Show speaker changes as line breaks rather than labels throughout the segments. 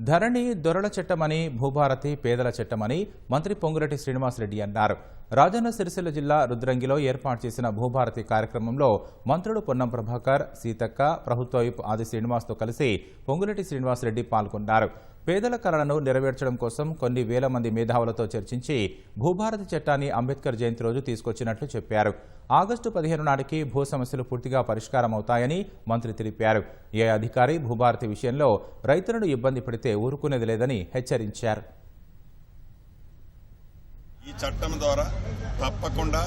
ధరణి దొరల చట్టమని భూభారతి పేదల చట్టమని మంత్రి పొంగురెడ్డి శ్రీనివాసరెడ్డి అన్నారు. రాజన్న సిరిసిల్ల జిల్లా రుద్రంగిలో ఏర్పాటు చేసిన భూభారతి కార్యక్రమంలో మంత్రులు పొన్నం ప్రభాకర్ సీతక్క ప్రభుత్వ వైపు ఆది శ్రీనివాస్తో కలిసి పొంగులటి శ్రీనివాసరెడ్డి పాల్గొన్నారు. పేదల కలలను నెరవేర్చడం కోసం కొన్ని వేల మంది మేధావులతో చర్చించి భూభారతి చట్టాన్ని అంబేద్కర్ జయంతి రోజు తీసుకొచ్చినట్లు చెప్పారు. ఆగస్టు పదిహేను నాటికి భూ సమస్యలు పూర్తిగా పరిష్కారమవుతాయని మంత్రి తెలిపారు. ఏ అధికారి భూభారతి విషయంలో రైతులను ఇబ్బంది పెడితే ఊరుకునేది లేదని హెచ్చరించారు.
ఈ చట్టం ద్వారా తప్పకుండా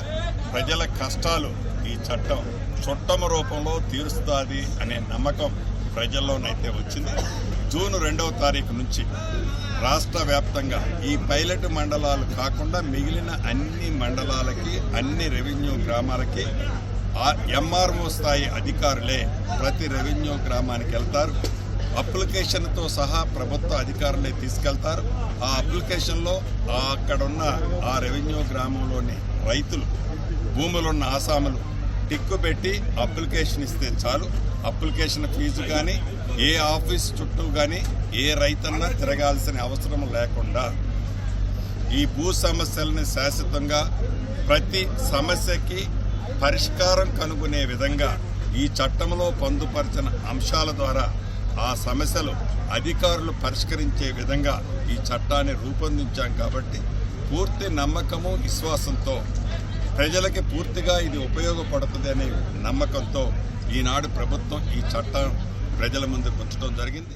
ప్రజల కష్టాలు ఈ చట్టం చుట్టమ రూపంలో తీరుస్తుంది అనే నమ్మకం ప్రజల్లోనైతే వచ్చింది. జూన్ రెండవ తారీఖు నుంచి రాష్ట్ర వ్యాప్తంగా ఈ పైలట్ మండలాలు కాకుండా మిగిలిన అన్ని మండలాలకి అన్ని రెవెన్యూ గ్రామాలకి ఎంఆర్ఓ స్థాయి అధికారులే ప్రతి రెవెన్యూ గ్రామానికి వెళ్తారు. అప్లికేషన్తో సహా ప్రభుత్వ అధికారులే తీసుకెళ్తారు. ఆ అప్లికేషన్లో అక్కడున్న ఆ రెవెన్యూ గ్రామంలోని రైతులు భూములున్న ఆసాములు టిక్కు పెట్టి అప్లికేషన్ ఇస్తే చాలు. అప్లికేషన్ ఫీజు కానీ ఏ ఆఫీస్ చుట్టూ కానీ ఏ రైతన్నా తిరగాల్సిన అవసరం లేకుండా ఈ భూ సమస్యలని శాశ్వతంగా ప్రతి సమస్యకి పరిష్కారం కనుగొనే విధంగా ఈ చట్టంలో పొందుపరిచిన అంశాల ద్వారా ఆ సమస్యలు అధికారులు పరిష్కరించే విధంగా ఈ చట్టాన్ని రూపొందించాం కాబట్టి పూర్తి నమ్మకము విశ్వాసంతో ప్రజలకి పూర్తిగా ఇది ఉపయోగపడుతుంది అనే నమ్మకంతో ఈనాడు ప్రభుత్వం ఈ చట్టం ప్రజల ముందుకు ఉంచడం జరిగింది.